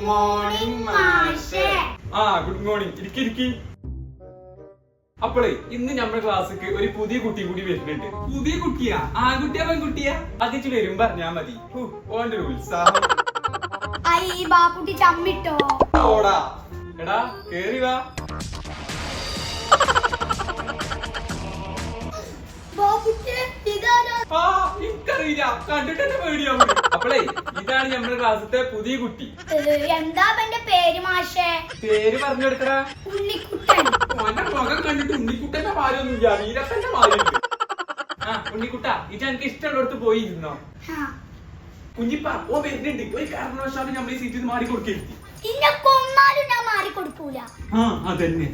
Good morning മാഷേ. ആ good morning ഇരിക്കി ഇരിക്കി. അപ്പോളേ ഇന്ന് നമ്മുടെ ക്ലാസ്സിക്ക് ഒരു പുതിയ കുട്ടി കൂടി വരുന്നുണ്ട്. പുതിയ കുട്ടിയാ? ആ കുട്ടിയാ പെൺകുട്ടിയാ? അതിച്ച് വരും പറഞ്ഞാ മതി. ഹു, ഓന്റെ ഒരു ഉത്സാഹം. ഐ ബാപ്പുട്ടി ചമ്മിട്ടോ? ഓടാ. എടാ കേറി വാ. ബാപ്പുട്ടി ഇതാരാ? ആ എനിക്കറിയില്ല. കണ്ടിട്ട് തന്നെ പേടിയാവും അപ്പോളേ ഇതാണ് നമ്മുടെ ക്ലാസ്സിലത്തെ പുതിയ കുട്ടി. എന്താ എന്റെ പേര് മാഷേ? പേര് പറഞ്ഞു കൊടുക്കടാ ഉണ്ണിക്കുട്ടൻ. ഓന്റെ മുഖം കണ്ടിട്ട് ഉണ്ണിക്കുട്ടന്റെ മാരൊന്നുമില്ല വീരപ്പന്റെ മാരുണ്ട് ആ ഉണ്ണിക്കുട്ട ഇത് എനിക്ക് ഇഷ്ടമുള്ളടത്ത് പോയി ഇരുന്നോ. കുഞ്ഞിപ്പ ഓ വരുന്നുണ്ട്. ഒരു കാരണവശാലും നമ്മൾ ഈ സീറ്റിൽ മാറി കൊടുക്കരുത് ഇന്നെ കൊന്നാലും ഞാൻ മാറി കൊടുക്കൂല ആ അതന്നെ.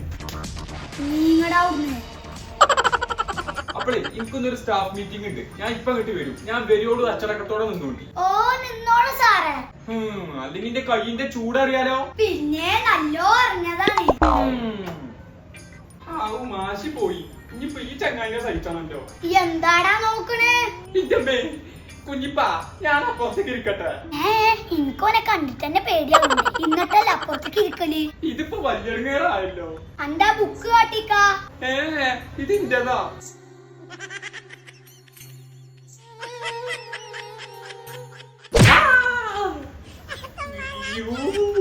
നീങ്ങടാ അപ്പോഴേ എനിക്കൊന്നൊരു സ്റ്റാഫ് മീറ്റിംഗ് ഉണ്ട്. ഞാൻ ഇപ്പൊ അങ്ങോട്ട് വരും. ഞാൻ വരിയോട് അച്ചടക്കത്തോടെ നിന്നോണ്ടി. ഓ നിന്നോളൂ സാറേ. അല്ലെ അല്ലെങ്കിൽ നിന്റെ കയ്യിന്റെ ചൂടറിയാലോ? പിന്നെ നല്ലോ അറിഞ്ഞതാണ്. ആവു മാശി പോയി. ഇനിയിപ്പോ ഈ ചങ്ങായിനെ സഹിച്ചാണല്ലോ. എന്താടാ നോക്കണേ? ഇതമ്മേ കുഞ്ഞിപ്പാ ഞാൻ അപ്പുറത്തേക്ക് ഇരിക്കട്ടെ. ഏ എനിക്കോനെ കണ്ടിട്ട് തന്നെ പേടിയാവുന്നു ഇന്നട്ടല്ല അപ്പുറത്തേക്ക് ഇരിക്കൽ? ഇതിപ്പോ വലിയ അന്റെ ബുക്ക് കാട്ടിക്കാ. ഏ ഇത് ഇന്റേതാ ആ! അയ്യോ.